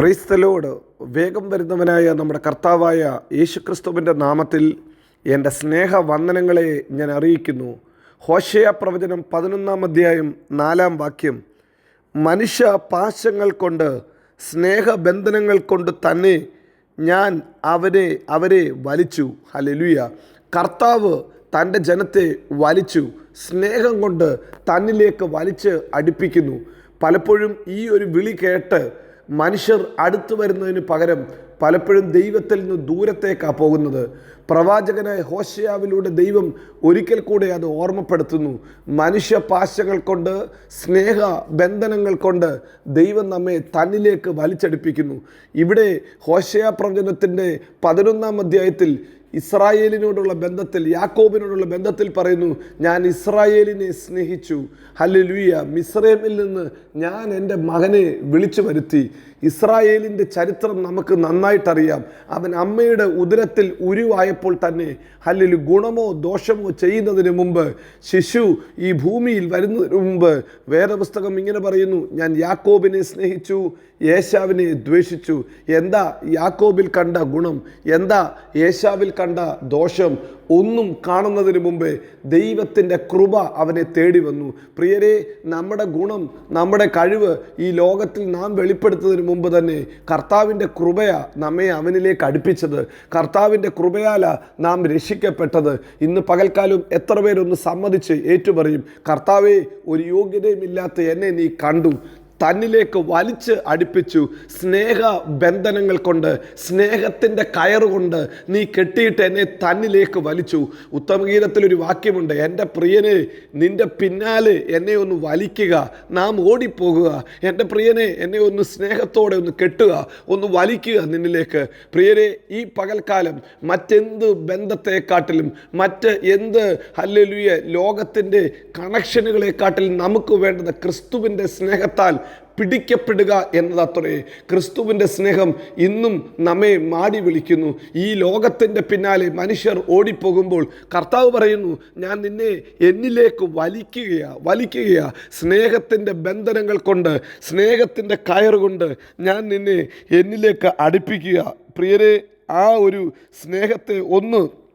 ക്രൈസ്തലോട് വേഗം വരുന്നവനായ നമ്മുടെ കർത്താവായ യേശുക്രിസ്തുവിന്റെ നാമത്തിൽ എന്റെ സ്നേഹ വന്ദനങ്ങളെ ഞാൻ അറിയിക്കുന്നു. ഹോഷയ പ്രവചനം പതിനൊന്നാം അധ്യായം നാലാം വാക്യം. മനുഷ്യ പാശങ്ങൾ കൊണ്ട് സ്നേഹബന്ധനങ്ങൾ കൊണ്ട് തന്നെ ഞാൻ അവനെ അവരെ വലിച്ചു. ഹലലുയ കർത്താവ് തന്റെ ജനത്തെ വലിച്ചു. സ്നേഹം കൊണ്ട് തന്നിലേക്ക് വലിച്ച് അടുപ്പിക്കുന്നു. പലപ്പോഴും ഈ ഒരു വിളി കേട്ട് മനുഷ്യർ അടുത്തു വരുന്നതിന് പകരം പലപ്പോഴും ദൈവത്തിൽ നിന്ന് ദൂരത്തേക്കാണ് പോകുന്നത്. പ്രവാചകനായ ഹോശയാവിലൂടെ ദൈവം ഒരിക്കൽ കൂടെ അത് ഓർമ്മപ്പെടുത്തുന്നു. മനുഷ്യ പാശകൾ കൊണ്ട് സ്നേഹ ബന്ധനങ്ങൾ കൊണ്ട് ദൈവം നമ്മെ തന്നിലേക്ക് വലിച്ചടിപ്പിക്കുന്നു. ഇവിടെ ഹോശയ പ്രവചനത്തിന്റെ പതിനൊന്നാം അധ്യായത്തിൽ ഇസ്രായേലിനോടുള്ള ബന്ധത്തിൽ യാക്കോബിനോടുള്ള ബന്ധത്തിൽ പറയുന്നു ഞാൻ ഇസ്രായേലിനെ സ്നേഹിച്ചു. ഹല്ലുയ മിസ്രൈമിൽ നിന്ന് ഞാൻ എന്റെ മകനെ വിളിച്ചു വരുത്തി. ഇസ്രായേലിന്റെ ചരിത്രം നമുക്ക് നന്നായിട്ടറിയാം. അവൻ അമ്മയുടെ ഉദരത്തിൽ ഉരുവായപ്പോൾ തന്നെ ഹല്ലിൽ ഗുണമോ ദോഷമോ ചെയ്യുന്നതിന് മുമ്പ് ശിശു ഈ ഭൂമിയിൽ വരുന്നതിന് മുമ്പ് വേദപുസ്തകം ഇങ്ങനെ പറയുന്നു ഞാൻ യാക്കോബിനെ സ്നേഹിച്ചു യേശാവിനെ ദ്വേഷിച്ചു. എന്താ യാക്കോബിൽ കണ്ട ഗുണം? എന്താ യേശാവിൽ കണ്ട ദോഷം ഒന്നും കാണുന്നതിന് മുമ്പേ ദൈവത്തിന്റെ കൃപ അവനെ തേടി വന്നു. പ്രിയരെ നമ്മുടെ ഗുണം നമ്മുടെ കഴിവ് ഈ ലോകത്തിൽ നാം വെളിപ്പെടുത്തുന്നതിന് മുമ്പ് തന്നെ കർത്താവിന്റെ കൃപയാ നമ്മെ അവനിലേക്ക് അടുപ്പിച്ചത്. കർത്താവിന്റെ കൃപയാല നാം രക്ഷിക്കപ്പെട്ടത്. ഇന്ന് പകൽക്കാലം എത്ര പേരൊന്ന് സമ്മതിച്ച് ഏറ്റുപറയും കർത്താവെ ഒരു യോഗ്യതയുമില്ലാത്ത എന്നെ നീ കണ്ടു. തന്നിലേക്ക് വലിച്ച് അടുപ്പിച്ചു. സ്നേഹ ബന്ധനങ്ങൾ കൊണ്ട് സ്നേഹത്തിന്റെ കയറുകൊണ്ട് നീ കെട്ടിയിട്ട് എന്നെ തന്നിലേക്ക് വലിച്ചു. ഉത്തമഗീതത്തിൽ ഒരു വാക്യമുണ്ട് എന്റെ പ്രിയനെ നിന്റെ പിന്നാലെ എന്നെ ഒന്ന് വലിക്കുക. നാം ഓടിപ്പോകുക. എന്റെ പ്രിയനെ എന്നെ ഒന്ന് സ്നേഹത്തോടെ ഒന്ന് കെട്ടുക. ഒന്ന് വലിക്കുക നിന്നിലേക്ക്. പ്രിയരെ ഈ പകൽക്കാലം മറ്റെന്ത് ബന്ധത്തെക്കാട്ടിലും മറ്റ് എന്ത് ഹല്ലേലൂയ ലോകത്തിന്റെ കണക്ഷനുകളെക്കാട്ടിലും നമുക്ക് വേണ്ടത് ക്രിസ്തുവിന്റെ സ്നേഹത്താൽ പിടിക്കപ്പെടുക എന്നതത്രേ. ക്രിസ്തുവിന്റെ സ്നേഹം ഇന്നും നമ്മെ മാടി വിളിക്കുന്നു. ഈ ലോകത്തിന്റെ പിന്നാലെ മനുഷ്യർ ഓടിപ്പോകുമ്പോൾ കർത്താവ് പറയുന്നു ഞാൻ നിന്നെ എന്നിലേക്ക് വലിക്കുകയാ വലിക്കുകയാ. സ്നേഹത്തിന്റെ ബന്ധനങ്ങൾ കൊണ്ട് സ്നേഹത്തിന്റെ കയറുകൊണ്ട് ഞാൻ നിന്നെ എന്നിലേക്ക് അടുപ്പിക്കുക. പ്രിയരെ ആ ഒരു സ്നേഹത്തെ ഒന്ന്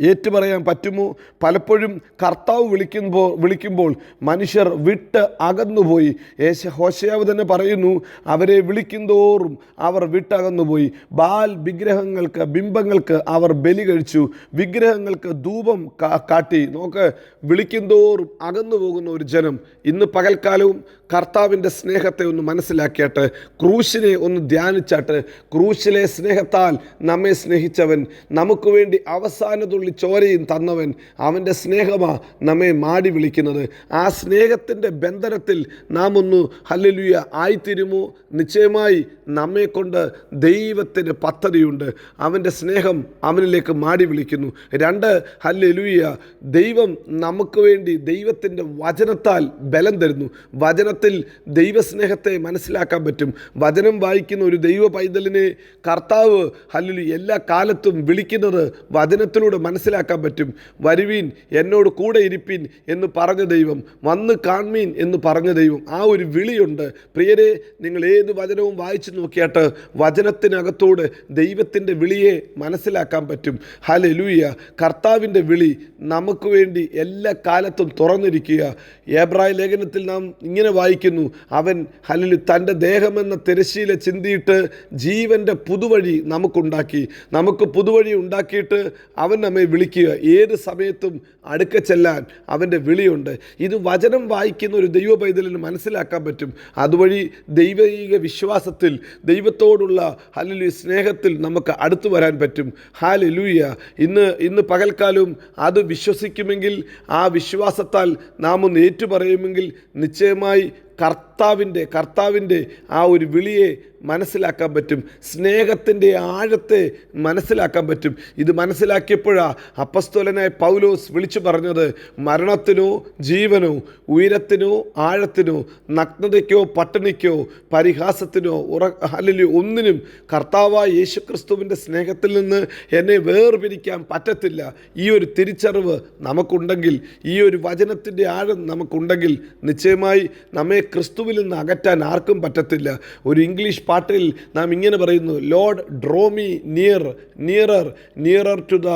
ഏറ്റുപറയാൻ പറ്റുമോ? പലപ്പോഴും കർത്താവ് വിളിക്കുമ്പോൾ വിളിക്കുമ്പോൾ മനുഷ്യർ വിട്ട് അകന്നുപോയി. യേശ ഹോശയാവ് തന്നെ പറയുന്നു അവരെ വിളിക്കുന്തോറും അവർ വിട്ടകന്നുപോയി. ബാൽ വിഗ്രഹങ്ങൾക്ക് ബിംബങ്ങൾക്ക് അവർ ബലി കഴിച്ചു. വിഗ്രഹങ്ങൾക്ക് ധൂപം കാട്ടി. നോക്ക് വിളിക്കുന്തോറും അകന്നു പോകുന്ന ഒരു ജനം ഇന്ന് പകൽക്കാലവും കർത്താവിന്റെ സ്നേഹത്തെ ഒന്ന് മനസ്സിലാക്കിയിട്ട് ക്രൂശിനെ ഒന്ന് ധ്യാനിച്ചാട്ട് ക്രൂശിലെ സ്നേഹത്താൽ നമ്മെ സ്നേഹിച്ചവൻ നമുക്ക് വേണ്ടി അവസാനത്തുള്ളി ചോരയും തന്നവൻ അവന്റെ സ്നേഹമാണ് നമ്മെ മാടി വിളിക്കുന്നത്. ആ സ്നേഹത്തിന്റെ ബന്ധനത്തിൽ നാം ഒന്ന് ഹല്ലുയ ആയിത്തീരുമോ? നിശ്ചയമായി നമ്മെക്കൊണ്ട് ദൈവത്തിന് പദ്ധതിയുണ്ട്. അവന്റെ സ്നേഹം അവനിലേക്ക് മാടി വിളിക്കുന്നു. രണ്ട് ഹല്ലുയ ദൈവം നമുക്ക് വേണ്ടി ദൈവത്തിന്റെ വചനത്താൽ ബലം തരുന്നു. വചനത്തിൽ ദൈവസ്നേഹത്തെ മനസ്സിലാക്കാൻ പറ്റും. വചനം വായിക്കുന്ന ഒരു ദൈവ പൈതലിനെ കർത്താവ് ഹല്ലുലി എല്ലാ കാലത്തും വിളിക്കുന്നത് വചനത്തിലൂടെ മനസ്സിലാക്കാൻ പറ്റും. വരുവീൻ എന്നോട് കൂടെ ഇരിപ്പിൻ എന്ന് പറഞ്ഞ ദൈവം വന്ന് കാൺമീൻ എന്ന് പറഞ്ഞ ദൈവം ആ ഒരു വിളിയുണ്ട്. പ്രിയരെ നിങ്ങൾ ഏത് വചനവും വായിച്ചു നോക്കിയാട്ട് വചനത്തിനകത്തോട് ദൈവത്തിന്റെ വിളിയെ മനസ്സിലാക്കാൻ പറ്റും. ഹലലൂയ കർത്താവിന്റെ വിളി നമുക്ക് വേണ്ടി എല്ലാ കാലത്തും തുറന്നിരിക്കുക. ഏബ്രായ ലേഖനത്തിൽ നാം ഇങ്ങനെ വായിക്കുന്നു. അവൻ ഹലലു തന്റെ ദേഹമെന്ന തിരശീല ചിന്തിയിട്ട് ജീവന്റെ പുതുവഴി നമുക്കുണ്ടാക്കി. നമുക്ക് പുതുവഴി ഉണ്ടാക്കിയിട്ട് അവൻ നമ്മെ വിളിക്കുക. ഏത് സമയത്തും അടുക്ക ചെല്ലാൻ അവന്റെ വിളിയുണ്ട്. ഇത് വചനം വായിക്കുന്ന ഒരു ദൈവ പൈതലിന് മനസ്സിലാക്കാൻ പറ്റും. അതുവഴി ദൈവീക വിശ്വാസത്തിൽ ദൈവത്തോടുള്ള ഹലലു സ്നേഹത്തിൽ നമുക്ക് അടുത്തു വരാൻ പറ്റും. ഹാലലൂയ ഇന്ന് ഇന്ന് പകൽക്കാലവും അത് വിശ്വസിക്കുമെങ്കിൽ ആ വിശ്വാസത്താൽ നാം ഒന്ന് ഏറ്റുപറയുമെങ്കിൽ നിശ്ചയമായി കർത്താവിന്റെ കർത്താവിന്റെ ആ ഒരു വിളിയെ മനസ്സിലാക്കാൻ പറ്റും. സ്നേഹത്തിന്റെ ആഴത്തെ മനസ്സിലാക്കാൻ പറ്റും. ഇത് മനസ്സിലാക്കിയപ്പോഴാ അപ്പസ്തോലനായ പൗലോസ് വിളിച്ചു പറഞ്ഞത് മരണത്തിനോ ജീവനോ ഉയരത്തിനോ ആഴത്തിനോ നഗ്നതയ്ക്കോ പട്ടിണിക്കോ പരിഹാസത്തിനോ ഉറ അല്ലെങ്കിൽ ഒന്നിനും കർത്താവായ യേശുക്രിസ്തുവിന്റെ സ്നേഹത്തിൽ നിന്ന് എന്നെ വേർപിരിക്കാൻ പറ്റത്തില്ല. ഈ ഒരു തിരിച്ചറിവ് നമുക്കുണ്ടെങ്കിൽ ഈ ഒരു വചനത്തിന്റെ ആഴം നമുക്കുണ്ടെങ്കിൽ നിശ്ചയമായി നമ്മെ ക്രിസ്തുവിൽ നിന്ന് അകറ്റാൻ ആർക്കും പറ്റത്തില്ല. ഒരു ഇംഗ്ലീഷ് പാട്ടിൽ നാം ഇങ്ങനെ പറയുന്നു lord draw me near nearer nearer to the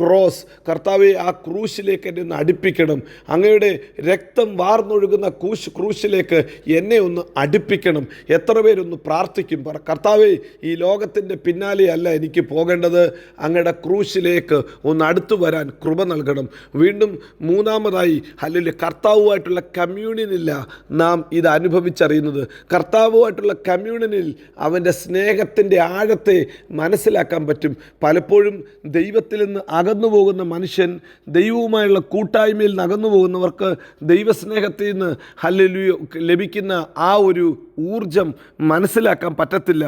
cross കർത്താവെ ആ ക്രൂശിലേക്ക് എന്നെ ഒന്ന് അടുപ്പിക്കണം. അങ്ങയുടെ രക്തം വാർന്നൊഴുകുന്ന ക്രൂശ് ക്രൂശിലേക്ക് എന്നെ ഒന്ന് അടുപ്പിക്കണം. എത്ര പേരൊന്ന് പ്രാർത്ഥിക്കും. കർത്താവെ ഈ ലോകത്തിന്റെ പിന്നാലെയല്ല എനിക്ക് പോകേണ്ടത്. അങ്ങയുടെ ക്രൂശിലേക്ക് ഒന്ന് അടുത്തു വരാൻ കൃപ നൽകണം. വീണ്ടും മൂന്നാമതായി അല്ലെങ്കിൽ കർത്താവുമായിട്ടുള്ള കമ്മ്യൂണിയനില്ല നാം ഇത് അനുഭവിച്ചറിയുന്നത്. കർത്താവുമായിട്ടുള്ള കമ്മ്യൂണിയനിൽ അവന്റെ സ്നേഹത്തിന്റെ ആഴത്തെ മനസ്സിലാക്കാൻ പറ്റും. പലപ്പോഴും ദൈവത്തിൽ നിന്ന് അകന്നു പോകുന്ന മനുഷ്യൻ ദൈവവുമായുള്ള കൂട്ടായ്മയിൽ നിന്ന് അകന്നു പോകുന്നവർക്ക് ദൈവസ്നേഹത്തിൽ നിന്ന് ഹല്ലേലൂയ ലഭിക്കുന്ന ആ ഒരു ഊർജം മനസ്സിലാക്കാൻ പറ്റത്തില്ല.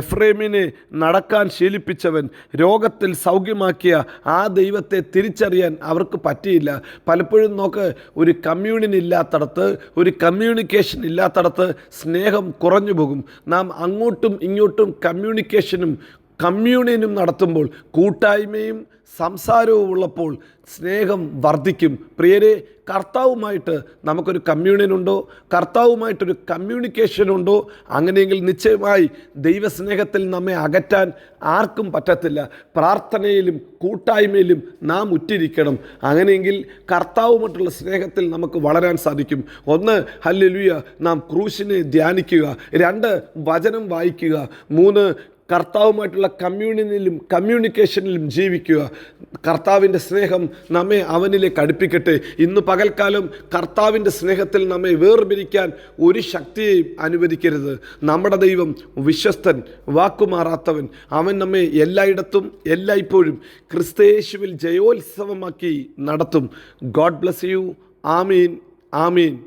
എഫ്രേമിനെ നടക്കാൻ ശീലിപ്പിച്ചവൻ രോഗത്തിൽ സൗഖ്യമാക്കിയ ആ ദൈവത്തെ തിരിച്ചറിയാൻ അവർക്ക് പറ്റിയില്ല. പലപ്പോഴും നോക്ക് ഒരു കമ്മ്യൂണിയൻ ഇല്ലാത്തടത്ത് ഒരു കമ്മ്യൂണിക്കേഷൻ ഇല്ലാത്തടത്ത് സ്നേഹം കുറഞ്ഞു പോകും നാം അങ്ങോട്ടും ഇങ്ങോട്ടും കമ്മ്യൂണിക്കേഷനും കമ്മ്യൂണിയനും നടത്തുമ്പോൾ കൂട്ടായ്മയും സംസാരവും ഉള്ളപ്പോൾ സ്നേഹം വർദ്ധിക്കും. പ്രിയരെ കർത്താവുമായിട്ട് നമുക്കൊരു കമ്മ്യൂണിയൻ ഉണ്ടോ? കർത്താവുമായിട്ടൊരു കമ്മ്യൂണിക്കേഷൻ ഉണ്ടോ? അങ്ങനെയെങ്കിൽ നിശ്ചയമായി ദൈവസ്നേഹത്തിൽ നമ്മെ അകറ്റാൻ ആർക്കും പറ്റത്തില്ല. പ്രാർത്ഥനയിലും കൂട്ടായ്മയിലും നാം ഉറ്റിരിക്കണം. അങ്ങനെയെങ്കിൽ കർത്താവുമായിട്ടുള്ള സ്നേഹത്തിൽ നമുക്ക് വളരാൻ സാധിക്കും. ഒന്ന് ഹല്ലുയ നാം ക്രൂശിനെ ധ്യാനിക്കുക. രണ്ട് വചനം വായിക്കുക. മൂന്ന് കർത്താവുമായിട്ടുള്ള കമ്മ്യൂണിനിലും കമ്മ്യൂണിക്കേഷനിലും ജീവിക്കുക. കർത്താവിന്റെ സ്നേഹം നമ്മെ അവനിലേക്ക് അടുപ്പിക്കട്ടെ. ഇന്ന് പകൽക്കാലം കർത്താവിന്റെ സ്നേഹത്തിൽ നമ്മെ വേർപിരിക്കാൻ ഒരു ശക്തിയെയും അനുവദിക്കരുത്. നമ്മുടെ ദൈവം വിശ്വസ്തൻ വാക്കുമാറാത്തവൻ. അവൻ നമ്മെ എല്ലായിടത്തും എല്ലായ്പ്പോഴും ക്രിസ്തയേശുവിൽ ജയോത്സവമാക്കി നടത്തും. God bless you. Amin. Amin.